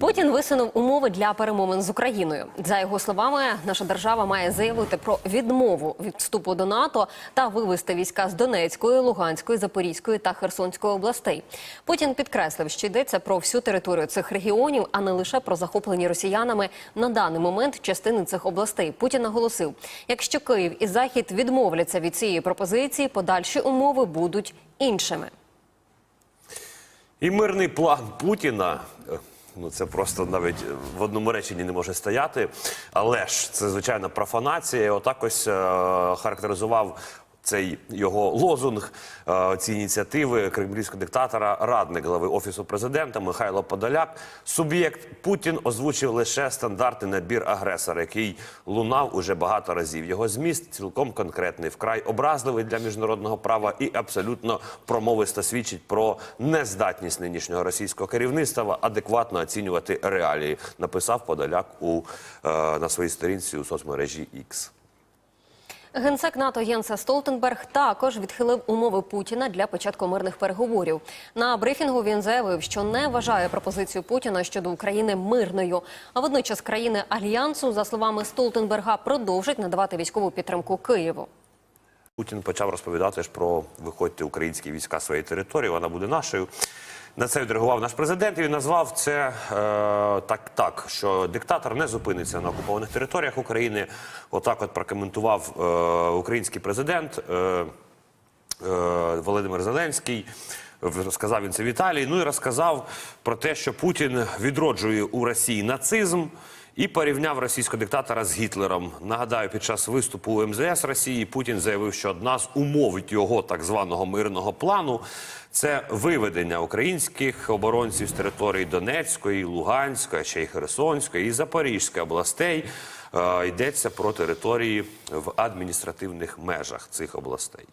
Путін висунув умови для перемовин з Україною. За його словами, наша держава має заявити про відмову від вступу до НАТО та вивести війська з Донецької, Луганської, Запорізької та Херсонської областей. Путін підкреслив, що йдеться про всю територію цих регіонів, а не лише про захоплені росіянами на даний момент частини цих областей. Путін наголосив, якщо Київ і Захід відмовляться від цієї пропозиції, подальші умови будуть іншими. І мирний план Путіна. Ну, це просто навіть в одному реченні не може стояти. Але ж це звичайна профанація. Отак ось е, характеризував цей його лозунг, е, ці ініціативи кремлівського диктатора, радник глави офісу президента Михайло Подоляк. Суб'єкт Путін озвучив лише стандартний набір агресора, який лунав уже багато разів. Його зміст цілком конкретний, вкрай образливий для міжнародного права і абсолютно промовисто свідчить про нездатність нинішнього російського керівництва адекватно оцінювати реалії. Написав Подоляк у е, на своїй сторінці у соцмережі X. Генсек НАТО Єнса Столтенберг також відхилив умови Путіна для початку мирних переговорів. На брифінгу він заявив, що не вважає пропозицію Путіна щодо України мирною. А водночас країни альянсу, за словами Столтенберга, продовжать надавати військову підтримку Києву. Путін почав розповідати ж про виходьте українські війська своєї території, вона буде нашою. На це відреагував наш президент. і Він назвав це е, так, так, що диктатор не зупиниться на окупованих територіях України. Отак, от прокоментував е, український президент е, е, Володимир Зеленський. Сказав він це в Італії. Ну і розказав про те, що Путін відроджує у Росії нацизм. І порівняв російського диктатора з Гітлером. Нагадаю, під час виступу у МЗС Росії Путін заявив, що одна з умов його так званого мирного плану це виведення українських оборонців з території Донецької, Луганської, ще й Херсонської і Запорізької областей. Е, йдеться про території в адміністративних межах цих областей.